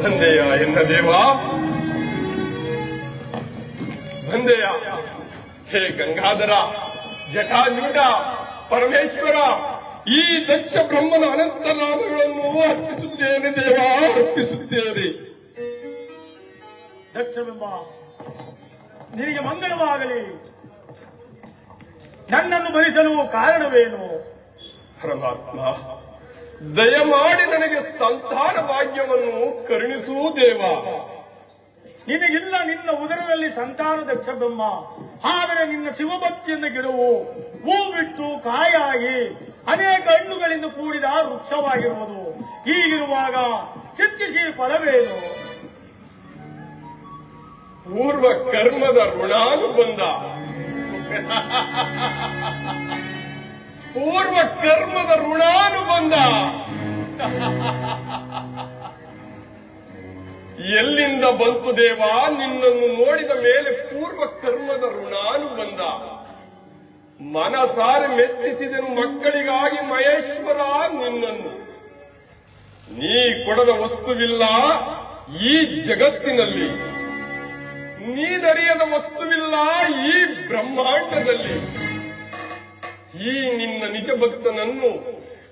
ಬಂದೆಯ ಎನ್ನ ದೇವ? ಬಂದೆಯ? ಹೇ ಗಂಗಾಧರ ಜಟಾಜೂಟ ಪರಮೇಶ್ವರ, ಈ ದಕ್ಷ ಬ್ರಹ್ಮನ ಅನಂತ ನಾಮಗಳನ್ನು ಅರ್ಪಿಸುತ್ತೇನೆ ದೇವ, ಅರ್ಪಿಸುತ್ತೇನೆ. ದಕ್ಷವೆಂಬ, ನಿನಗೆ ಮಂಗಳವಾಗಲಿ. ನನ್ನನ್ನು ಭರಿಸಲು ಕಾರಣವೇನು? ಪರಮಾತ್ಮ ದಯಮಾಡಿ ನನಗೆ ಸಂತಾನ ಭಾಗ್ಯವನ್ನು ಕರುಣಿಸೂ ದೇವ. ನಿನಗಿಲ್ಲ ನಿನ್ನ ಉದರದಲ್ಲಿ ಸಂತಾನ ದಕ್ಷಬ್ರಹ್ಮ ಆದರೆ ನಿನ್ನ ಶಿವಭಕ್ತಿಯಿಂದ ಗಿಡವು ಹೂ ಬಿಟ್ಟು ಕಾಯಾಗಿ ಅನೇಕ ಹಣ್ಣುಗಳಿಂದ ಕೂಡಿದ ವೃಕ್ಷವಾಗಿರುವುದು. ಹೀಗಿರುವಾಗ ಚಿಂತಿಸಿ ಫಲವೇನು? ಪೂರ್ವ ಕರ್ಮದ ಋಣಾನುಬಂಧ. ಪೂರ್ವ ಕರ್ಮದ ಋಣಾನುಬಂಧ. ಎಲ್ಲಿಂದ ಬಂತು ದೇವ, ನಿನ್ನನ್ನು ನೋಡಿದ ಮೇಲೆ ಪೂರ್ವ ಕರ್ಮದ ಋಣಾನುಬಂಧ. ಮನಸಾರೆ ಮೆಚ್ಚಿಸಿದನು ಮಕ್ಕಳಿಗಾಗಿ ಮಹೇಶ್ವರ ನಿನ್ನನ್ನು. ನೀ ಕೊಡದ ವಸ್ತುವಿಲ್ಲ ಈ ಜಗತ್ತಿನಲ್ಲಿ. ನೀನರಿಯದ ವಸ್ತುವಿಲ್ಲ ಈ ಬ್ರಹ್ಮಾಂಡದಲ್ಲಿ. ಈ ನಿನ್ನ ನಿಜ ಭಕ್ತನನ್ನು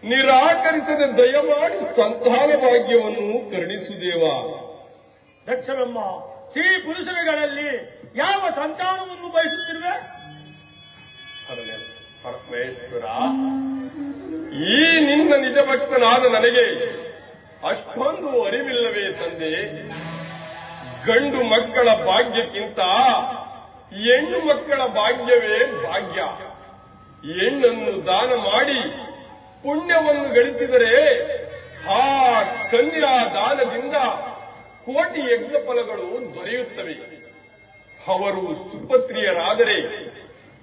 ನಿರಾಕರಿಸದೆ ದಯಮಾಡಿ ಸಂತಾನ ಭಾಗ್ಯವನ್ನು ಕರುಣಿಸುದೇವ. ದಕ್ಷವೆಂಬ ಶ್ರೀ ಪುರುಷರುಗಳಲ್ಲಿ ಯಾವ ಸಂತಾನವನ್ನು ಬಯಸುತ್ತಿರುವೆ? ಪರಮೇಶ್ವರ ಈ ನಿನ್ನ ನಿಜ ಭಕ್ತನಾದ ನನಗೆ ಅಷ್ಟೊಂದು ಅರಿವಿಲ್ಲವೇ ತಂದೆ. ಗಂಡು ಮಕ್ಕಳ ಭಾಗ್ಯಕ್ಕಿಂತ ಹೆಣ್ಣು ಮಕ್ಕಳ ಭಾಗ್ಯವೇ ಭಾಗ್ಯ. ಹೆಣ್ಣನ್ನು ದಾನ ಮಾಡಿ ಪುಣ್ಯವನ್ನು ಗಳಿಸಿದರೆ ಆ ಕನ್ಯಾ ದಾನದಿಂದ ಕೋಟಿ ಯಜ್ಞ ಫಲಗಳು ದೊರೆಯುತ್ತವೆ. ಅವರು ಸುಪತ್ರಿಯರಾದರೆ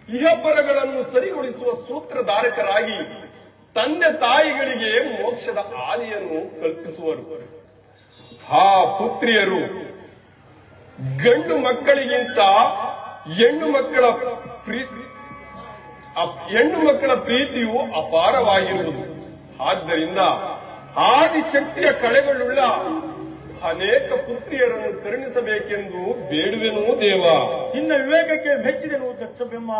ಇಹಪರಗಳನ್ನು ಸರಿಗೊಳಿಸುವ ಸೂತ್ರಧಾರಕರಾಗಿ ತಂದೆ ತಾಯಿಗಳಿಗೆ ಮೋಕ್ಷದ ಆದಿಯನ್ನು ಕಲ್ಪಿಸುವರು. ಆ ಪುತ್ರಿಯರು ಗಂಡು ಮಕ್ಕಳಿಗಿಂತ ಹೆಣ್ಣು ಮಕ್ಕಳ ಪ್ರೀತಿ ಹೆಣ್ಣು ಮಕ್ಕಳ ಪ್ರೀತಿಯು ಅಪಾರವಾಗಿರುವುದು. ಆದ್ದರಿಂದ ಆದಿಶಕ್ತಿಯ ಕಳೆಗಳುಳ್ಳ ಅನೇಕ ಪುತ್ರಿಯರನ್ನು ಕರುಣಿಸಬೇಕೆಂದು ಬೇಡುವೆನು ದೇವ. ನಿನ್ನ ವಿವೇಕಕ್ಕೆ ಮೆಚ್ಚಿದೆನು ದಕ್ಷಬೆಮ್ಮ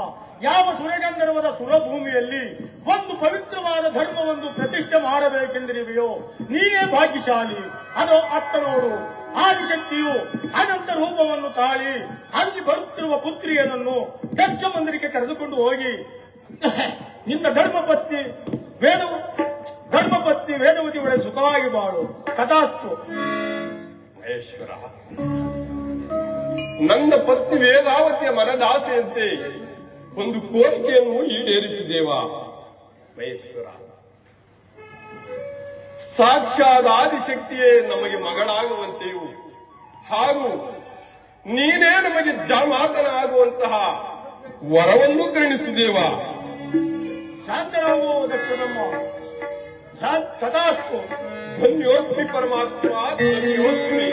ಯಾವ ಸುರಗಂಧರ್ವದ ಸುರಭೂಮಿಯಲ್ಲಿ ಒಂದು ಪವಿತ್ರವಾದ ಧರ್ಮವನ್ನು ಪ್ರತಿಷ್ಠೆ ಮಾಡಬೇಕೆಂದಿರುವೆಯೋ ನೀನೇ ಭಾಗ್ಯಶಾಲಿ. ಅದು ಅತ್ತ ನೋಡು. ಆದಿಶಕ್ತಿಯು ಅನಂತ ರೂಪವನ್ನು ತಾಳಿ ಅಲ್ಲಿ ಬರುತ್ತಿರುವ ಪುತ್ರಿಯನನ್ನು ದಕ್ಷ ಮಂದಿರಕ್ಕೆ ಕರೆದುಕೊಂಡು ಹೋಗಿ ನಿನ್ನ ಧರ್ಮಪತ್ನಿ ವೇದ ಧರ್ಮಪತ್ನಿ ವೇದವತಿ ಒಳ್ಳೆ ಸುಖವಾಗಿ ಬಾಳು. ಕಥಾಸ್ತು ಮಹೇಶ್ವರ ನನ್ನ ಪತ್ನಿ ವೇದಾವತಿಯ ಮನದಾಸೆಯಂತೆ ಒಂದು ಕೋರಿಕೆಯನ್ನು ಈಡೇರಿಸಿದೇವ ಮಹೇಶ್ವರ ಸಾಕ್ಷಾತ್ ಆದಿಶಕ್ತಿಯೇ ನಮಗೆ ಮಗಳಾಗುವಂತೆಯೂ ಹಾಗೂ ನೀನೇ ನಮಗೆ ಜಾಮಾತನಾಗುವಂತಹ ವರವನ್ನು ಕರುಣಿಸಿದೇವ ಶಾಂತರಾಮೋ ದಕ್ಷಿಣಮ್ಮ ತಥಾಸ್ತು. ಧನ್ಯೋಸ್ಮಿ ಪರಮಾತ್ಮ ಧನ್ಯೋಸ್ಮಿ.